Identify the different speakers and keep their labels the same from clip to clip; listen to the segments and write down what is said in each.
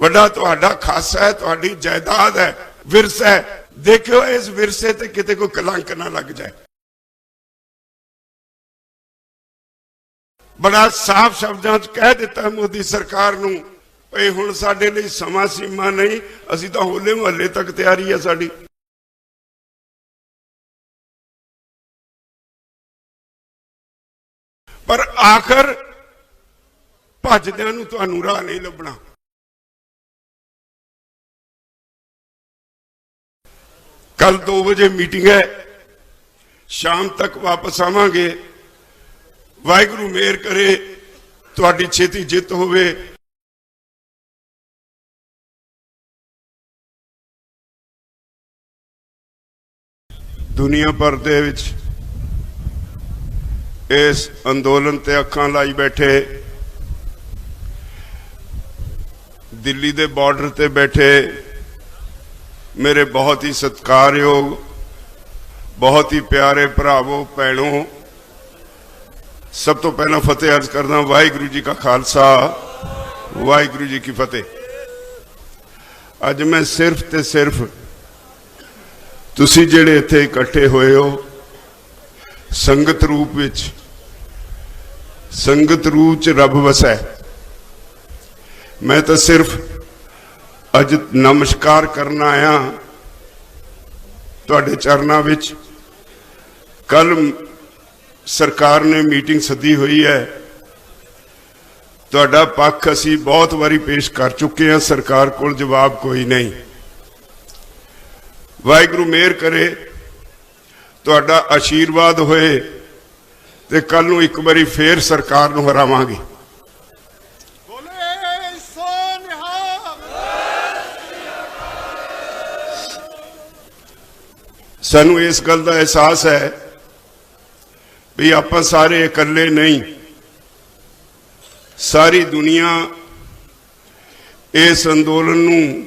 Speaker 1: ਵੱਡਾ ਤੁਹਾਡਾ ਖਾਸਾ ਹੈ, ਤੁਹਾਡੀ ਜਾਇਦਾਦ ਹੈ, ਵਿਰਸਾ ਹੈ। ਦੇਖਿਓ, ਇਸ ਵਿਰਸੇ ਤੇ ਕਿਤੇ ਕੋਈ ਕਲੰਕ ਨਾ ਲੱਗ ਜਾਏ। ਬੜਾ ਸਾਫ਼ ਸ਼ਬਦਾਂ 'ਚ ਕਹਿ ਦਿੱਤਾ ਮੋਦੀ ਸਰਕਾਰ ਨੂੰ, ਭਈ ਹੁਣ ਸਾਡੇ ਲਈ ਸਮਾਂ ਸੀਮਾ ਨਹੀਂ, ਅਸੀਂ ਤਾਂ ਹੋਲੇ ਮਹੱਲੇ ਤੱਕ ਤਿਆਰੀ ਹੈ ਸਾਡੀ। ਪਰ ਆਖਰ ਭੱਜਦਿਆਂ ਨੂੰ ਤੁਹਾਨੂੰ ਰਾਹ ਨਹੀਂ ਲੱਭਣਾ। ਕੱਲ 2 ਵਜੇ ਮੀਟਿੰਗ ਹੈ। ਸ਼ਾਮ ਤੱਕ ਵਾਪਸ ਆਵਾਂਗੇ। ਵਾਹਿਗੁਰੂ ਮਿਹਰ ਕਰੇ, ਤੁਹਾਡੀ ਛੇਤੀ ਜਿੱਤ ਹੋਵੇ। ਦੁਨੀਆ ਭਰ ਦੇ ਵਿੱਚ ਇਸ ਅੰਦੋਲਨ ਤੇ ਅੱਖਾਂ ਲਾਈ ਬੈਠੇ, ਦਿੱਲੀ ਦੇ ਬਾਰਡਰ ਤੇ ਬੈਠੇ ਮੇਰੇ ਬਹੁਤ ਹੀ ਸਤਿਕਾਰਯੋਗ, ਬਹੁਤ ਹੀ ਪਿਆਰੇ ਭਰਾਵੋ, ਭੈਣੋ, ਸਭ ਤੋਂ ਪਹਿਲਾਂ ਫਤਿਹ ਅਰਜ਼ ਕਰਦਾ ਵਾਹਿਗੁਰੂ ਜੀ ਕਾ ਖਾਲਸਾ, ਵਾਹਿਗੁਰੂ ਜੀ ਕੀ ਫਤਿਹ। ਅੱਜ ਮੈਂ ਸਿਰਫ ਤੇ ਸਿਰਫ ਤੁਸੀਂ ਜਿਹੜੇ ਇੱਥੇ ਇਕੱਠੇ ਹੋਏ ਹੋ, ਸੰਗਤ ਰੂਪ ਵਿੱਚ, ਸੰਗਤ ਰੂਪ ਚ ਰੱਬ ਵਸੈ ਮੈਂ ਤਾਂ ਸਿਰਫ ਅੱਜ ਨਮਸਕਾਰ ਕਰਨ ਆਇਆ ਤੁਹਾਡੇ ਚਰਨਾਂ ਵਿੱਚ ਕੱਲ ਸਰਕਾਰ ਨੇ ਮੀਟਿੰਗ ਸੱਦੀ ਹੋਈ ਹੈ। ਤੁਹਾਡਾ ਪੱਖ ਅਸੀਂ ਬਹੁਤ ਵਾਰੀ ਪੇਸ਼ ਕਰ ਚੁੱਕੇ ਹਾਂ। ਸਰਕਾਰ ਕੋਲ ਜਵਾਬ ਕੋਈ ਨਹੀਂ। ਵਾਹਿਗੁਰੂ ਮਿਹਰ ਕਰੇ। ਤੁਹਾਡਾ ਆਸ਼ੀਰਵਾਦ ਹੋਏ ਤੇ ਕੱਲ ਨੂੰ ਇੱਕ ਵਾਰੀ ਫੇਰ ਸਰਕਾਰ ਨੂੰ ਹਰਾਵਾਂਗੇ। ਸਾਨੂੰ ਇਸ ਗੱਲ ਦਾ ਅਹਿਸਾਸ ਹੈ ਵੀ ਆਪਾਂ ਸਾਰੇ ਇਕੱਲੇ ਨਹੀਂ। ਸਾਰੀ ਦੁਨੀਆ ਇਸ ਅੰਦੋਲਨ ਨੂੰ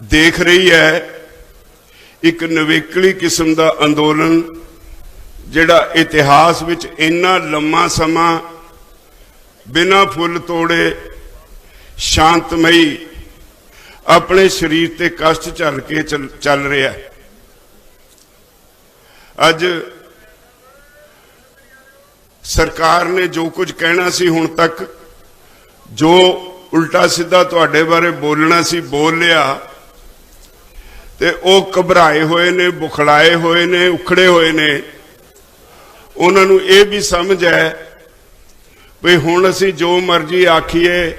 Speaker 1: ਦੇਖ ਰਹੀ ਹੈ। ਇੱਕ ਨਵੇਕਲੀ ਕਿਸਮ ਦਾ ਅੰਦੋਲਨ ਜਿਹੜਾ ਇਤਿਹਾਸ ਵਿੱਚ ਇੰਨਾ ਲੰਮਾ ਸਮਾਂ ਬਿਨਾਂ ਫੁੱਲ ਤੋੜੇ ਸ਼ਾਂਤਮਈ ਆਪਣੇ ਸਰੀਰ ਤੇ ਕਸ਼ਟ ਝੱਲ ਕੇ ਚੱਲ- ਚੱਲ ਰਿਹਾ ਹੈ। ਅੱਜ ਸਰਕਾਰ ਨੇ ਜੋ ਕੁਝ ਕਹਿਣਾ ਸੀ ਹੁਣ ਤੱਕ, ਜੋ ਉਲਟਾ ਸਿੱਧਾ ਤੁਹਾਡੇ ਬਾਰੇ ਬੋਲਣਾ ਸੀ, ਬੋਲ ਲਿਆ। ਤੇ ਉਹ ਘਬਰਾਏ ਹੋਏ ਨੇ, ਬੁਖਲਾਏ ਹੋਏ ਨੇ, ਉਖੜੇ ਹੋਏ ਨੇ। ਉਹਨਾਂ ਨੂੰ ਇਹ ਵੀ ਸਮਝ ਹੈ ਵੀ ਹੁਣ ਅਸੀਂ ਜੋ ਮਰਜ਼ੀ ਆਖੀਏ,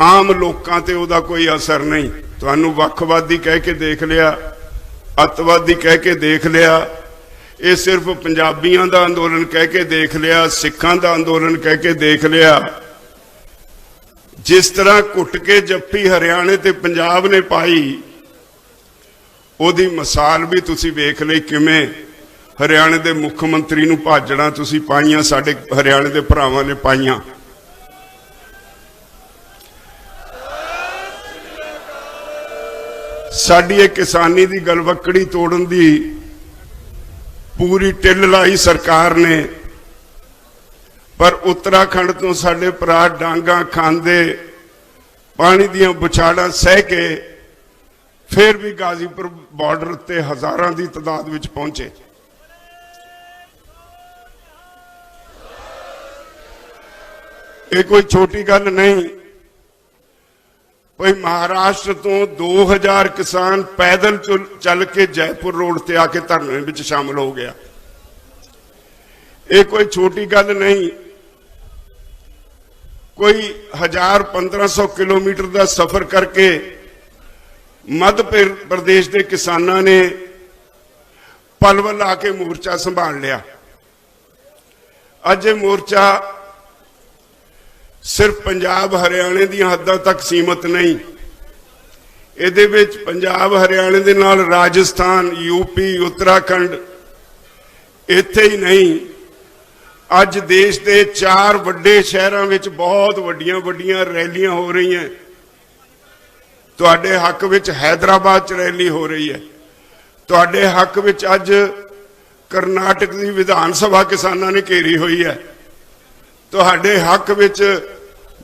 Speaker 1: ਆਮ ਲੋਕਾਂ ਤੇ ਉਹਦਾ ਕੋਈ ਅਸਰ ਨਹੀਂ। ਤੁਹਾਨੂੰ ਵੱਖਵਾਦੀ ਕਹਿ ਕੇ ਦੇਖ ਲਿਆ। ਅੱਤਵਾਦੀ ਕਹਿ ਕੇ ਦੇਖ ਲਿਆ। ਇਹ ਸਿਰਫ ਪੰਜਾਬੀਆਂ ਦਾ ਅੰਦੋਲਨ ਕਹਿ ਕੇ ਦੇਖ ਲਿਆ, ਸਿੱਖਾਂ ਦਾ ਅੰਦੋਲਨ ਕਹਿ ਕੇ ਦੇਖ ਲਿਆ। ਜਿਸ ਤਰ੍ਹਾਂ ਘੁੱਟ ਕੇ ਜੱਫੀ ਹਰਿਆਣੇ ਤੇ ਪੰਜਾਬ ਨੇ ਪਾਈ, ਉਹਦੀ ਮਿਸਾਲ ਵੀ ਤੁਸੀਂ ਵੇਖ ਲਈ ਕਿਵੇਂ ਹਰਿਆਣੇ ਦੇ ਮੁੱਖ ਮੰਤਰੀ ਨੂੰ ਭਾਜਣਾ ਤੁਸੀਂ ਪਾਈਆਂ, ਸਾਡੇ ਹਰਿਆਣੇ ਦੇ ਭਰਾਵਾਂ ਨੇ ਪਾਈਆਂ। ਸਾਡੀ ਇਹ ਕਿਸਾਨੀ ਦੀ ਗਲਵੱਕੜੀ ਤੋੜਨ ਦੀ ਪੂਰੀ ਟਿੱਲ ਲਾਈ ਸਰਕਾਰ ਨੇ। ਪਰ ਉੱਤਰਾਖੰਡ ਤੋਂ ਸਾਡੇ ਭਰਾ ਡਾਂਗਾ ਖਾਂਦੇ ਪਾਣੀ ਦੀਆਂ ਬੁਛਾੜਾਂ ਸਹਿ ਕੇ ਫਿਰ ਵੀ ਗਾਜ਼ੀਪੁਰ ਬਾਰਡਰ ਤੇ ਹਜ਼ਾਰਾਂ ਦੀ ਤਦਾਦ ਵਿੱਚ ਪਹੁੰਚੇ। ਇਹ ਕੋਈ ਛੋਟੀ ਗੱਲ ਨਹੀਂ। ਕੋਈ ਮਹਾਰਾਸ਼ਟਰ ਤੋਂ 2000 ਕਿਸਾਨ ਪੈਦਲ ਚੁਲ- ਚੱਲ ਕੇ ਜੈਪੁਰ ਰੋਡ ਤੇ ਆ ਕੇ ਧਰਨੇ ਵਿੱਚ ਸ਼ਾਮਲ ਹੋ ਗਿਆ। ਇਹ ਕੋਈ ਛੋਟੀ ਗੱਲ ਨਹੀਂ। ਕੋਈ 1000 1500 ਕਿਲੋਮੀਟਰ ਦਾ ਸਫ਼ਰ ਕਰਕੇ ਮੱਧ ਪ੍ਰਦੇਸ਼ ਦੇ ਕਿਸਾਨਾਂ ਨੇ ਪਲਵਲ ਆ ਕੇ ਮੋਰਚਾ ਸੰਭਾਲ ਲਿਆ। ਅੱਜ ਇਹ ਮੋਰਚਾ ਸਿਰਫ ਪੰਜਾਬ ਹਰਿਆਣੇ ਦੀਆਂ ਹੱਦਾਂ ਤੱਕ ਸੀਮਤ ਨਹੀਂ। ਇਹਦੇ ਵਿੱਚ ਪੰਜਾਬ ਹਰਿਆਣੇ ਦੇ ਨਾਲ ਰਾਜਸਥਾਨ ਯੂਪੀ ਉੱਤਰਾਖੰਡ ਇੱਥੇ ਹੀ ਨਹੀਂ। ਅੱਜ ਦੇਸ਼ ਦੇ ਚਾਰ ਵੱਡੇ ਸ਼ਹਿਰਾਂ ਵਿੱਚ ਬਹੁਤ ਵੱਡੀਆਂ ਵੱਡੀਆਂ ਰੈਲੀਆਂ ਹੋ ਰਹੀਆਂ। ਤੁਹਾਡੇ ਹੱਕ ਵਿੱਚ ਹైదరాబాద్ 'ਚ ਰੈਲੀ ਹੋ ਰਹੀ ਹੈ। ਤੁਹਾਡੇ ਹੱਕ ਵਿੱਚ ਅੱਜ ਕਰਨਾਟਕ ਦੀ ਵਿਧਾਨ ਸਭਾ ਕਿਸਾਨਾਂ ਨੇ ਘੇਰੀ ਹੋਈ ਹੈ। ਤੁਹਾਡੇ ਹੱਕ ਵਿੱਚ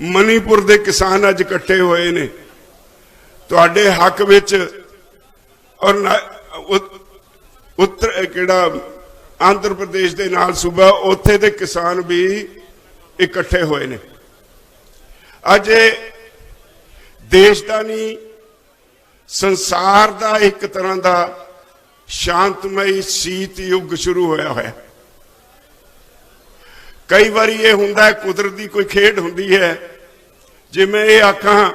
Speaker 1: ਮਨੀਪੁਰ ਦੇ ਕਿਸਾਨ ਅੱਜ ਇਕੱਠੇ ਹੋਏ ਨੇ। ਤੁਹਾਡੇ ਹੱਕ ਵਿੱਚ ਔਰ ਨਾ- ਉੱਤਰ ਕਿਹੜਾ, ਆਂਧਰ ਪ੍ਰਦੇਸ਼ ਦੇ ਨਾਲ ਸੂਬਾ, ਉੱਥੇ ਦੇ ਕਿਸਾਨ ਵੀ ਇਕੱਠੇ ਹੋਏ ਨੇ। ਅੱਜ ਦੇਸ਼ ਦਾ ਨਹੀਂ, ਸੰਸਾਰ ਦਾ ਇੱਕ ਤਰ੍ਹਾਂ ਦਾ ਸ਼ਾਂਤਮਈ ਸ਼ੀਤ ਯੁੱਗ ਸ਼ੁਰੂ ਹੋਇਆ ਹੋਇਆ। ਕਈ ਵਾਰੀ ਇਹ ਹੁੰਦਾ ਕੁਦਰਤ ਦੀ ਕੋਈ ਖੇਡ ਹੁੰਦੀ ਹੈ। ਜਿਵੇਂ ਇਹ ਆਖਾਂ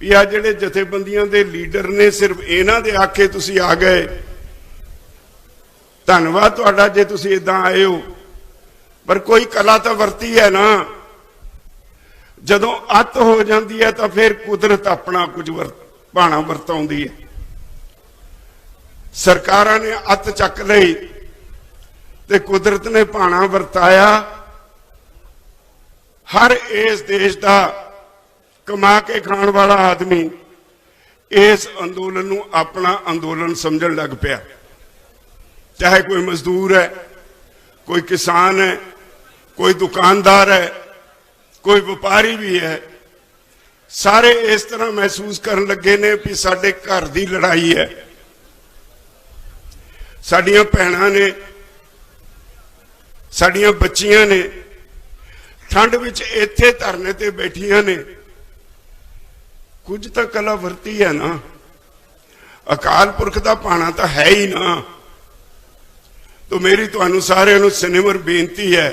Speaker 1: ਵੀ ਆ ਜਿਹੜੇ ਜਥੇਬੰਦੀਆਂ ਦੇ ਲੀਡਰ ਨੇ, ਸਿਰਫ ਇਹਨਾਂ ਦੇ ਆਖੇ ਤੁਸੀਂ ਆ ਗਏ। ਧੰਨਵਾਦ ਤੁਹਾਡਾ ਜੇ ਤੁਸੀਂ ਇਦਾਂ ਆਏ ਹੋ। ਪਰ ਕੋਈ ਕਲਾ ਤਾਂ ਵਰਤੀ ਹੈ ਨਾ। ਜਦੋਂ ਅੱਤ ਹੋ ਜਾਂਦੀ ਹੈ, ਤਾਂ ਫਿਰ ਕੁਦਰਤ ਆਪਣਾ ਕੁਝ ਵਰ, ਭਾਣਾ ਵਰਤਾਉਂਦੀ ਹੈ। ਸਰਕਾਰਾਂ ਨੇ ਅੱਤ ਚੱਕ ਲਈ। ਤੇ ਕੁਦਰਤ ਨੇ ਭਾਣਾ ਵਰਤਾਇਆ। ਹਰ ਇਸ ਦੇਸ਼ ਦਾ ਕਮਾ ਕੇ ਖਾਣ ਵਾਲਾ ਆਦਮੀ ਇਸ ਅੰਦੋਲਨ ਨੂੰ ਆਪਣਾ ਅੰਦੋਲਨ ਸਮਝਣ ਲੱਗ ਪਿਆ। ਚਾਹੇ ਕੋਈ ਮਜ਼ਦੂਰ ਹੈ, ਕੋਈ ਕਿਸਾਨ ਹੈ, ਕੋਈ ਦੁਕਾਨਦਾਰ ਹੈ, ਕੋਈ ਵਪਾਰੀ ਵੀ ਹੈ, ਸਾਰੇ ਇਸ ਤਰ੍ਹਾਂ ਮਹਿਸੂਸ ਕਰਨ ਲੱਗੇ ਨੇ ਵੀ ਸਾਡੇ ਘਰ ਦੀ ਲੜਾਈ ਹੈ। ਸਾਡੀਆਂ ਭੈਣਾਂ ਨੇ ਸਾਡੀਆਂ ਬੱਚੀਆਂ ਨੇ, ਠੰਡ ਵਿੱਚ ਇੱਥੇ ਧਰਨੇ ਤੇ ਬੈਠੀਆਂ ਨੇ। ਕੁਝ ਤਾਂ ਕਲਾ ਵਰਤੀ ਹੈ ਨਾ। ਅਕਾਲ ਪੁਰਖ ਦਾ ਪਾਣਾ ਤਾਂ ਹੈ ਹੀ ਨਾ। ਤੋ ਮੇਰੀ ਤੁਹਾਨੂੰ ਸਾਰਿਆਂ ਨੂੰ ਸਿਨੇਮਰ ਬੇਨਤੀ ਹੈ,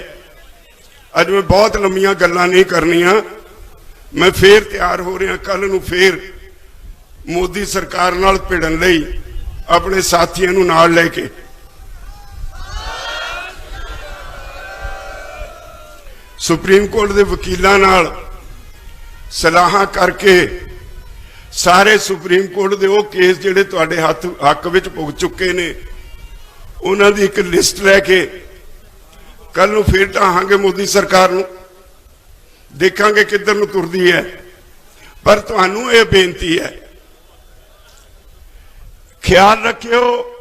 Speaker 1: ਅੱਜ ਮੈਂ ਬਹੁਤ ਲੰਮੀਆਂ ਗੱਲਾਂ ਨਹੀਂ ਕਰਨੀਆਂ। ਮੈਂ ਫੇਰ ਤਿਆਰ ਹੋ ਰਿਹਾ, ਕੱਲ ਨੂੰ ਫੇਰ ਮੋਦੀ ਸਰਕਾਰ ਨਾਲ ਭਿੜਨ ਲਈ ਆਪਣੇ ਸਾਥੀਆਂ ਨੂੰ ਨਾਲ ਲੈ ਕੇ। ਸੁਪਰੀਮ ਕੋਰਟ ਦੇ ਵਕੀਲਾਂ ਨਾਲ ਸਲਾਹਾਂ ਕਰਕੇ ਸਾਰੇ ਸੁਪਰੀਮ ਕੋਰਟ ਦੇ ਉਹ ਕੇਸ ਜਿਹੜੇ ਤੁਹਾਡੇ ਹੱਥ, ਹੱਕ ਵਿੱਚ ਭੁਗ ਚੁੱਕੇ ਨੇ, ਉਹਨਾਂ ਦੀ ਇੱਕ ਲਿਸਟ ਲੈ ਕੇ ਕੱਲ ਨੂੰ ਫੇਰ ਢਾਹਾਂਗੇ ਮੋਦੀ ਸਰਕਾਰ ਨੂੰ। ਦੇਖਾਂਗੇ ਕਿੱਧਰ ਨੂੰ ਤੁਰਦੀ ਹੈ। ਪਰ ਤੁਹਾਨੂੰ ਇਹ ਬੇਨਤੀ ਹੈ, ਖਿਆਲ ਰੱਖਿਓ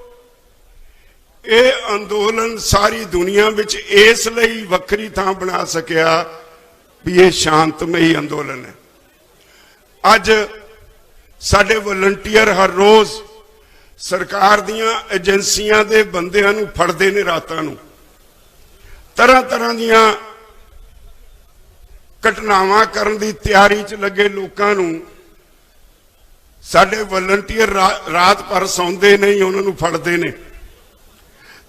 Speaker 1: ਇਹ ਅੰਦੋਲਨ ਸਾਰੀ ਦੁਨੀਆ ਵਿੱਚ ਇਸ ਲਈ ਵੱਖਰੀ ਥਾਂ ਬਣਾ ਸਕਿਆ ਵੀ ਇਹ ਸ਼ਾਂਤਮਈ ਅੰਦੋਲਨ ਹੈ। ਅੱਜ ਸਾਡੇ ਵਲੰਟੀਅਰ ਹਰ ਰੋਜ਼ ਸਰਕਾਰ ਦੀਆਂ ਏਜੰਸੀਆਂ ਦੇ ਬੰਦਿਆਂ ਨੂੰ ਫੜਦੇ ਨੇ ਰਾਤਾਂ ਨੂੰ। ਤਰ੍ਹਾਂ ਤਰ੍ਹਾਂ ਦੀਆਂ ਘਟਨਾਵਾਂ ਕਰਨ ਦੀ ਤਿਆਰੀ 'ਚ ਲੱਗੇ ਲੋਕਾਂ ਨੂੰ ਸਾਡੇ ਵਲੰਟੀਅਰ ਰਾਤ ਭਰ ਸੌਂਦੇ ਨਹੀਂ ਉਹਨਾਂ ਨੂੰ ਫੜਦੇ ਨੇ।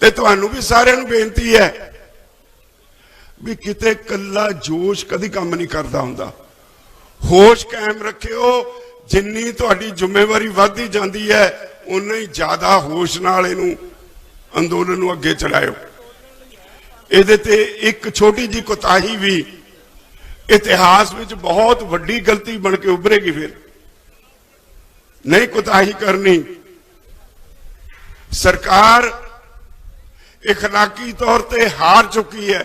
Speaker 1: ਤੇ ਤੁਹਾਨੂੰ ਵੀ ਸਾਰਿਆਂ ਨੂੰ ਬੇਨਤੀ ਹੈ ਵੀ ਕਿਤੇ ਕੱਲਾ ਜੋਸ਼ ਕਦੀ ਕੰਮ ਨਹੀਂ ਕਰਦਾ ਹੁੰਦਾ। ਹੋਸ਼ ਕਾਇਮ ਰੱਖਿਓ, ਜਿੰਨੀ ਤੁਹਾਡੀ ਜ਼ਿੰਮੇਵਾਰੀ ਵੱਧਦੀ ਜਾਂਦੀ ਹੈ ਉਨਾ ਹੀ ਜ਼ਿਆਦਾ ਹੋਸ਼ ਨਾਲ ਇਹਨੂੰ ਅੰਦੋਲਨ ਨੂੰ ਅੱਗੇ ਚਲਾਇਓ ਇਹਦੇ ਤੇ ਇੱਕ ਛੋਟੀ ਜੀ ਕੋਤਾਹੀ ਵੀ ਇਤਿਹਾਸ ਵਿੱਚ ਬਹੁਤ ਵੱਡੀ ਗਲਤੀ ਬਣ ਕੇ ਉਭਰੇਗੀ ਫਿਰ। ਨਹੀਂ ਕੋਤਾਹੀ ਕਰਨੀ। ਸਰਕਾਰ اخلاقی ਤੌਰ ਤੇ ਹਾਰ ਚੁੱਕੀ ਹੈ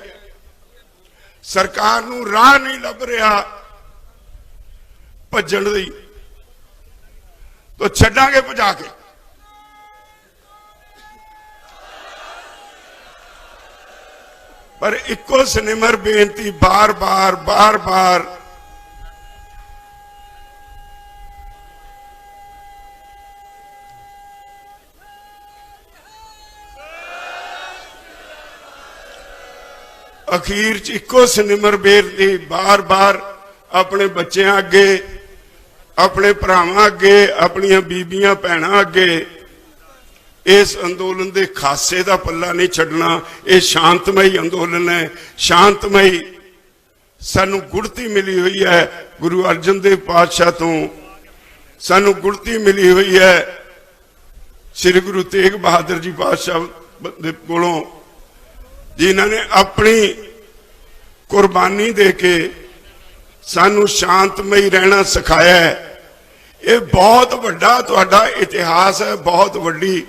Speaker 1: ਸਰਕਾਰ ਨੂੰ ਰਾਹ ਨਹੀਂ ਲੱਭ ਰਿਹਾ ਭੱਜਣ ਦੀ ਤੋ ਛੱਡਾਂਗੇ ਭਜਾ ਕੇ ਪਰ ਇੱਕੋ ਸਿਨੇਮਰ ਬੇਨਤੀ ਬਾਰ-ਬਾਰ ਬਾਰ-ਬਾਰ ਅਖੀਰ ਚ ਇੱਕੋ ਸਿਨੇਮਰ ਬੇਨਤੀ ਬਾਰ-ਬਾਰ ਆਪਣੇ ਬੱਚਿਆਂ ਅੱਗੇ, ਆਪਣੇ ਭਰਾਵਾਂ ਅੱਗੇ, ਆਪਣੀਆਂ ਬੀਬੀਆਂ ਭੈਣਾਂ ਅੱਗੇ ਇਸ ਅੰਦੋਲਨ ਦੇ ਖਾਸੇ ਦਾ ਪੱਲਾ ਨਹੀਂ ਛੱਡਣਾ। ਇਹ ਸ਼ਾਂਤਮਈ ਅੰਦੋਲਨ ਹੈ। ਸ਼ਾਂਤਮਈ ਸਾਨੂੰ ਗੁੜਤੀ ਮਿਲੀ ਹੋਈ ਹੈ ਗੁਰੂ ਅਰਜਨ ਦੇਵ ਪਾਤਸ਼ਾਹ ਤੋਂ। ਸਾਨੂੰ ਗੁੜਤੀ ਮਿਲੀ ਹੋਈ ਹੈ। ਸ੍ਰੀ ਗੁਰੂ ਤੇਗ ਬਹਾਦਰ ਜੀ ਪਾਤਸ਼ਾਹ ਦੇ ਕੋਲੋਂ ਜਿਨ੍ਹਾਂ ਨੇ ਆਪਣੀ ਕੁਰਬਾਨੀ ਦੇ ਕੇ ਸਾਨੂੰ ਸ਼ਾਂਤਮਈ ਰਹਿਣਾ ਸਿਖਾਇਆ ਹੈ। ਇਹ ਬਹੁਤ ਵੱਡਾ ਤੁਹਾਡਾ ਇਤਿਹਾਸ ਹੈ, ਬਹੁਤ ਵੱਡੀ